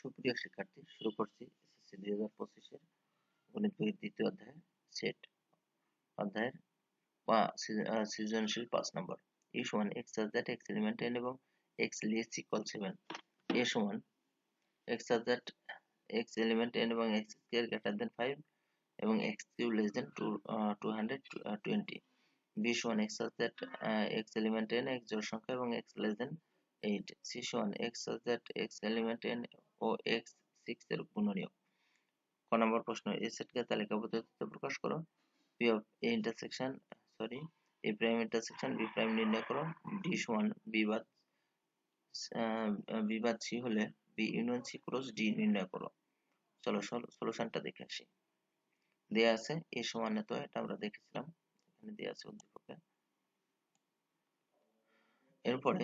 সুপ্রিয় শিক্ষার্থী, শুরু করছি এসএসসি দুই হাজার পঁচিশের গণিত বইয়ের দ্বিতীয় অধ্যায়, সেট অধ্যায়ের সৃজনশীল পাঁচ নম্বর। এ সমান x that x element n এবং x less equal seven A সমান x that x element n এবং x square greater than five এবং x cube less than two two hundred twenty B সমান x that x element n x জোড় সংখ্যা এবং x less than eight C সমান x that x element n O x six এর গুণনীয়ক ক নম্বর প্রশ্ন এ সেটকে তালিকা পদ্ধতিতে প্রকাশ করো। P of A intersection sorry A prime intersection B prime নির্ণয় করো। ডি সমান বি বাদ সি হলে B union C cross D নির্ণয় করো। চলো সলিউশনটা দেখে আসি। দেয়া আছে এ সমান এত, এটা আমরা দেখেছিলাম। এখানে দেয়া আছে উদ্দীপকে। এরপরে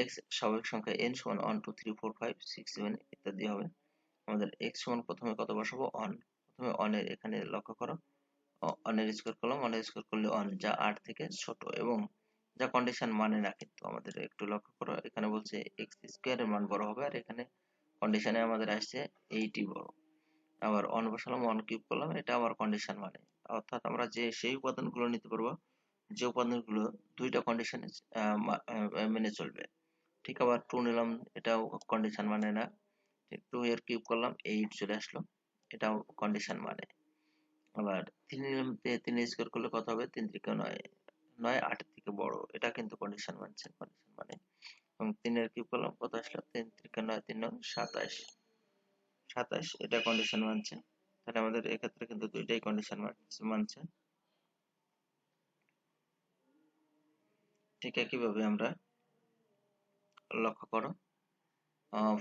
এক্স স্বাভাবিক সংখ্যা এন সমান one two three four five six seven ইত্যাদি হবে। আমাদের এক্স সমান প্রথমে কত বসাবো? অন প্রথমে অনের এখানে লক্ষ্য করো। অনের স্কোয়ার করলাম। অনের স্কোয়ার করলে অন যা আট থেকে ছোট এবং যা কন্ডিশন মানে না কিন্তু আমাদের একটু লক্ষ্য করো, এখানে বলছে এক্স স্কোয়ারের মান বড় হবে আর এখানে কন্ডিশনে আমাদের আসছে এইটি বড়। আবার অন বসালাম অন কিউব করলাম, এটা আবার কন্ডিশন মানে। অর্থাৎ আমরা যে, সেই উপাদানগুলো নিতে পারব, যে উপাদানগুলো দুইটা কন্ডিশনে মেনে চলবে। ঠিক আবার টু নিলাম, এটাও কন্ডিশন মানে না। টু এর কিউব করলাম এইট চলে আসলো, এটাও কন্ডিশন মানে। আবার তিন নিলাম তিন স্কোয়ার করলে কত হবে? তিন থেকে নয় নয় আটের থেকে বড়। এটা কিন্তু কন্ডিশন মানছে কন্ডিশন মানে। এবং তিনের কিউব করলাম, কত আসলো? তিন থেকে নয়, তিন নয় সাতাশ। সাতাশ, এটা কন্ডিশন মানছে। তাহলে আমাদের এক্ষেত্রে কিন্তু দুইটাই কন্ডিশন মানছে। ঠিক একইভাবে আমরা লক্ষ্য করো।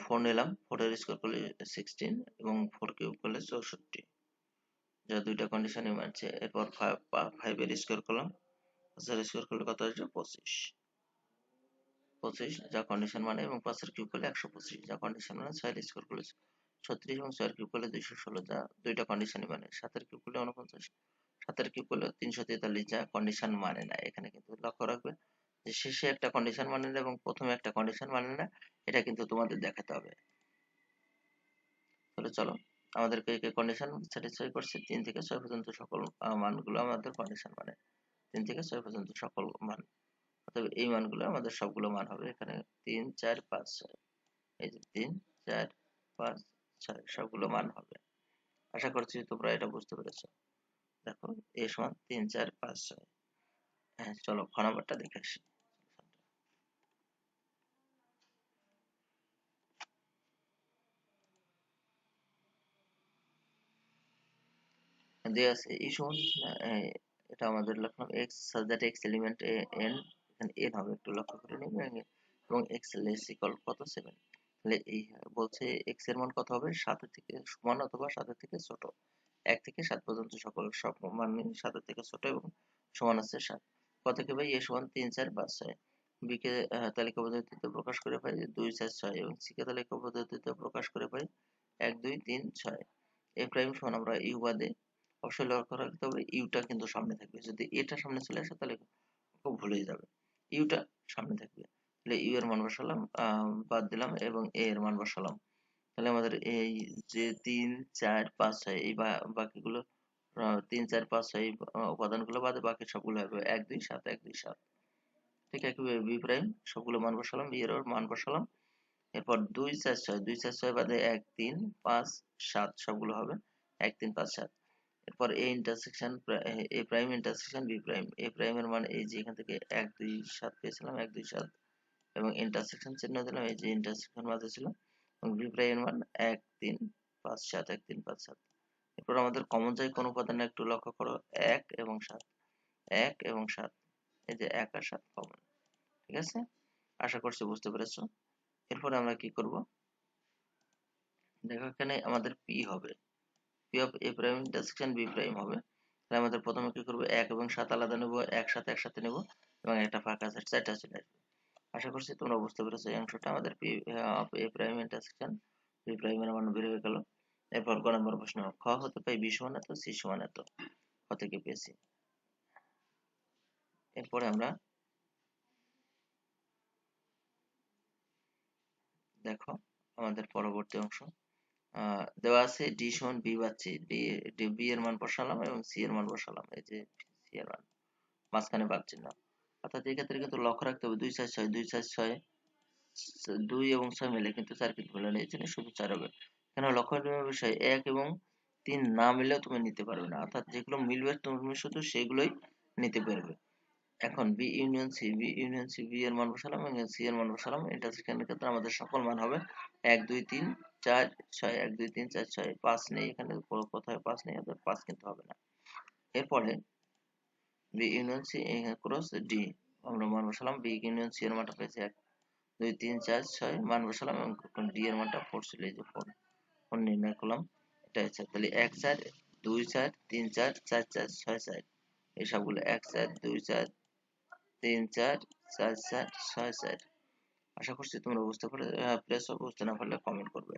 ফোর নিলাম। ফোরের স্কোয়ার করলে সিক্সটিন এবং ফোর কিউব করলে চৌষট্টি। যা দুইটা কন্ডিশনই মানছে এরপর ফাইভের স্কোয়ার করলাম। পাঁচের স্কোয়ার করলে কত আসবে? পঁচিশ। পঁচিশ যা কন্ডিশন মানে এবং পাঁচের কিউব করলে একশো পঁচিশ। যা কন্ডিশন মানে ছয়ের স্কোয়ার করলে ছত্রিশ এবং ছয়ের কিউব করলে দুইশো ষোলো। যা দুইটা কন্ডিশনই মানে। সাতের কিউব করলে উনপঞ্চাশ সাতের কিউব করলে তিনশো তেতাল্লিশ। যা কন্ডিশন মানে না। এখানে কিন্তু লক্ষ্য রাখবে। যে শেষে একটা কন্ডিশন মানে না এবং প্রথমে একটা কন্ডিশন মানে না এটা কিন্তু তোমাদের দেখাতে হবে। তাহলে চলো, আমাদের কে কে কন্ডিশন স্যাটিসফাই করছে, তিন থেকে ছয় পর্যন্ত সকল মানগুলো আমাদের কন্ডিশন মানে। তিন থেকে ছয় পর্যন্ত সকল মান, অর্থাৎ এই মানগুলো আমাদের সবগুলো মান হবে। এখানে তিন, চার, পাঁচ, ছয়, এই যে তিন, চার, পাঁচ, ছয়, সবগুলো মান হবে। আশা করছি তোমরা এটা বুঝতে পেরেছ। দেখো, এ সমান তিন, চার, পাঁচ, ছয়। হ্যাঁ চলো, খ নাম্বারটা দেখে আসি। দেওয়া আছে, এই সমান এটা আমাদের লিখলাম x such that x element n, এখানে n হবে, একটু লক্ষ্য করে নেবে এবং x লেস ইকুয়াল কত? 7 তাহলে এই বলছে x এর মান কত হবে? 7 থেকে সমান অথবা 7 থেকে ছোট। 1 থেকে 7 পর্যন্ত সকল, সব মান 7 থেকে ছোট এবং সমান আছে 7 কত থেকে ভাই? a সমান 3 4 5 6 b কে তালিকা পদ্ধতিতে প্রকাশ করে পাই 2 4 6 এবং c কে তালিকা পদ্ধতিতে প্রকাশ করে পাই 1 2 3 6 a প্রাইম সমান আমরা ইউ বাদে অবশ্যই লক্ষ্য রাখতে হবে ইউটা কিন্তু সামনে থাকবে। যদি এটা সামনে চলে আসে, তাহলে খুব ভুলে যাবে। ইউটা সামনে থাকবে। তাহলে ইউ এর মান বসালাম বাদ দিলাম এবং এ এর মান বসালাম। তাহলে আমাদের এই যে তিন, চার, পাঁচ, ছয়, এই বাকিগুলো তিন, চার, পাঁচ, ছয়, এই উপাদানগুলো বাদে বাকি সবগুলো হবে এক, দুই, সাত, এক, দুই, সাত। ঠিক একইভাবে বি প্রাইম সবগুলো মান বসালাম বি এর মান বসালাম। এরপর দুই, চার, ছয়, দুই, চার, ছয় বাদে এক, তিন, পাঁচ, সাত সবগুলো হবে। এক, তিন, পাঁচ, সাত। এরপর A intersection A prime intersection B prime A প্রাইমের মান এই যে এখান থেকে এক, দুই, সাত পেয়েছিলাম, এক, দুই, সাত এবং ইন্টারসেকশন চিহ্ন দিলাম, এই যে ইন্টারসেকশন মাঝে ছিল। এবং বি প্রাইমের মান এক, তিন, পাঁচ, সাত, এক, তিন, পাঁচ, সাত। এরপর আমাদের কমন যায় কোন উপাদানে একটু লক্ষ্য করো, এক এবং সাত। এক এবং সাত, এই যে এক আর সাত কমন ঠিক আছে? আশা করছি বুঝতে পেরেছ। এরপরে আমরা কি করব? দেখো এখানে আমাদের পি হবে। P of A prime intersection B prime হবে। তাহলে আমাদের প্রথমে কি করব? এক এবং সাত আলাদা নেব, একসাথে একসাথে নেব এবং একটা ফাঁকা আছে চারটা চলে আসবে আশা করছি তোমরা বুঝতে পেরেছ এই অংশটা। আমাদের P of A prime intersection B প্রাইমের মান বের হয়ে গেল। এরপর গ নম্বর প্রশ্ন, খ হতে পাই বি সমান এত সি সমান এত? খ থেকে পেয়েছি। এরপরে আমরা দেখো আমাদের পরবর্তী অংশ। দেওয়া আছে ডি সমান বি পাচ্ছি বি এর মান বসালাম এবং সি এর মান বসালাম। এই যে সি এর মান, মাঝখানে বাদ চিহ্ন। অর্থাৎ এই ক্ষেত্রে কিন্তু লক্ষ্য রাখতে হবে দুই চার ছয়, দুই চার ছয়, দুই এবং ছয় মিলে কিন্তু চার কিন্তু মিলে না, এই জন্য শুধু চার হবে। কেন লক্ষ্য রাখতে বিষয় এক এবং তিন না মিললেও তুমি নিতে পারবে না। অর্থাৎ যেগুলো মিলবে তুমি শুধু সেগুলোই নিতে পারবে। এখন B union C B union C B এর মান বসালাম, এবং সি এর মান বসালাম। ইন্টারসেকশনের ক্ষেত্রে আমাদের সকল মান হবে এক, দুই, তিন, চার, ছয়, এক, দুই, তিন, চার, ছয়, পাঁচ নেই। এখানে কোথায় পাঁচ নেই অর্থাৎ পাঁচ কিন্তু হবে না। এরপরে B union C cross D আমরা মান বসালাম। বি ইউনিয়ন সি এর মানটা পেয়েছি এক, দুই, তিন, চার, ছয়, মান বসালাম, এবং ডি এর মানটা ফোর ছিল, এই যে ফোর ফোর নির্ণয় করলাম। এটা হচ্ছে তাহলে এক, চার, দুই, চার, তিন, চার চার চার, ছয়, চার। এই সবগুলো এক, চার, দুই, চার তিন চার চার চার ছয় চার আশা করছি তোমরা বুঝতে পারলে প্লেস বুঝতে না পারলে কমেন্ট করবে।